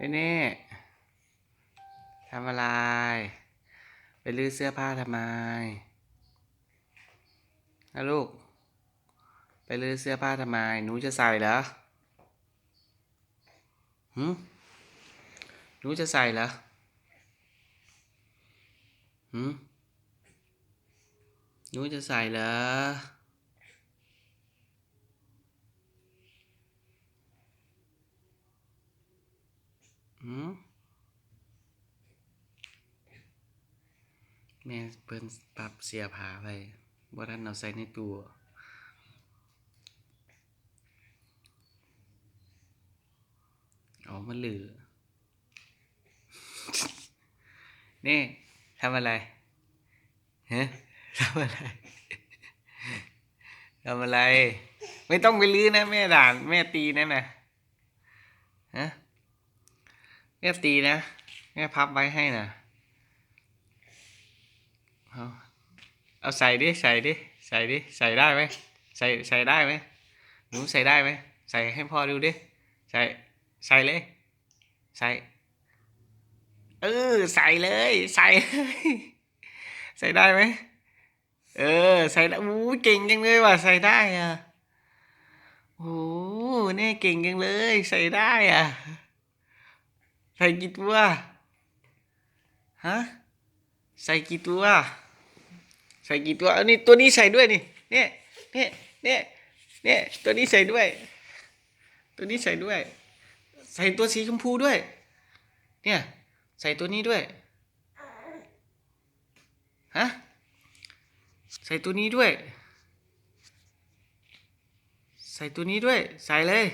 ไอ้เน่ทำอะไร ไปลื้อเสื้อผ้าทำไมนะลูก ไปลื้อเสื้อผ้าทำไม หนูจะใส่เหรอหืมหนูจะใส่เหรอหืมหนูจะใส่เหรอ แม่เพิ่นปรับเสียผาไปบ่ทันเอาใส่ในตู้เอามาเหลือ นี่ทำอะไรฮะทำอะไรทำอะไร ไม่ต้องไปลื้อนะ แม่ด่าน แม่ตีนั่นนะฮะ แม่ตีนะแม่พับไว้ให้นะเอาเอาใส่ดิใส่ดิใส่ดิใส่ได้ไหมใส่ใส่ได้ไหมหนูใส่ได้ไหมใส่ให้พ่อดูดิใส่ใส่เลย ใส่เออใส่เลย ใส่ใส่ได้ไหมเออ ใส่ได้โอ้เก่งจังเลยว่ะใส่ได้อะโอ้เนี่ยเก่งจังเลย ใส่ได้อะ ใส่กี่ตัว ฮะ ใส่กี่ตัว ใส่กี่ตัว อันนี้ตัวนี้ใส่ด้วยนี่ เนี่ย เนี่ย เนี่ย เนี่ย ตัวนี้ใส่ด้วย ตัวนี้ใส่ด้วย ใส่ตัวสีชมพูด้วย เนี่ย ใส่ตัวนี้ด้วย ฮะ ใส่ตัวนี้ด้วย ใส่ตัวนี้ด้วย ใส่เลย